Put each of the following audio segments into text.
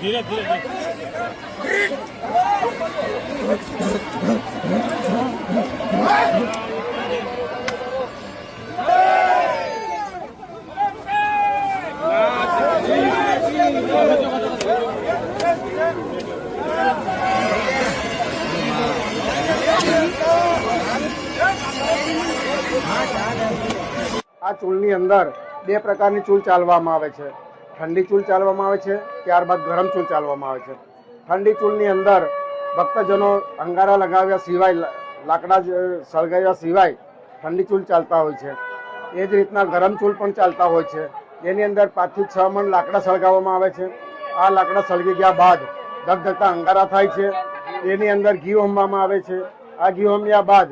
ધીરે ધીરે. આ ચૂલની અંદર બે પ્રકારની ચૂલ ચાલવામાં આવે છે ઠંડી ચૂલ ચાલવામાં આવે છે, ત્યારબાદ ગરમ ચૂલ ચાલવામાં આવે છે. ઠંડી ચૂલની અંદર ભક્તજનો અંગારા લગાવ્યા સિવાય, લાકડા સળગાવ્યા સિવાય ઠંડી ચૂલ ચાલતા હોય છે. એ જ રીતના ગરમ ચૂલ પણ ચાલતા હોય છે. એની અંદર પાંચથી છ મણ લાકડા સળગાવવામાં આવે છે. આ લાકડા સળગી ગયા બાદ ધગધગતા અંગારા થાય છે. એની અંદર ઘી હોમવામાં આવે છે. આ ઘી હોમ્યા બાદ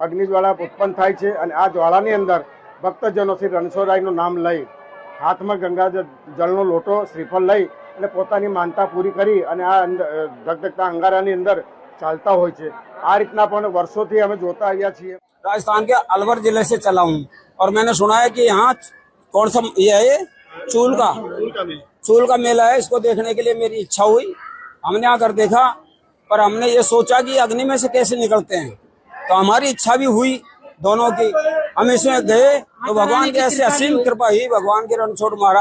અગ્નિ જ્વાળા ઉત્પન્ન થાય છે અને આ જ્વાળાની અંદર ભક્તજનો શ્રી રણછોડરાયનું નામ લઈ હાથમાં ગંગા જ- જળનો લોટો શ્રીફળ લઈ અને પોતાની માનતા પૂરી કરી અને આ અંદર અ, ધગધગતા અંગારાની અંદર ચાલતા હોય છે આ રીતના પણ વર્ષોથી અમે જોતા આવ્યા છીએ राजस्थान के अलवर जिले से चला हूँ और मैंने सुना है कि यहाँ कौन सा ये है ये चूल का चूल का मेला है इसको देखने के लिए मेरी इच्छा हुई हमने आकर देखा पर हमने ये सोचा कि अग्नि में से कैसे निकलते हैं तो हमारी इच्छा भी हुई दोनों की हम इसमें गए तो भगवान की ऐसे असीम कृपा हुई भगवान के रणछोड़ महाराज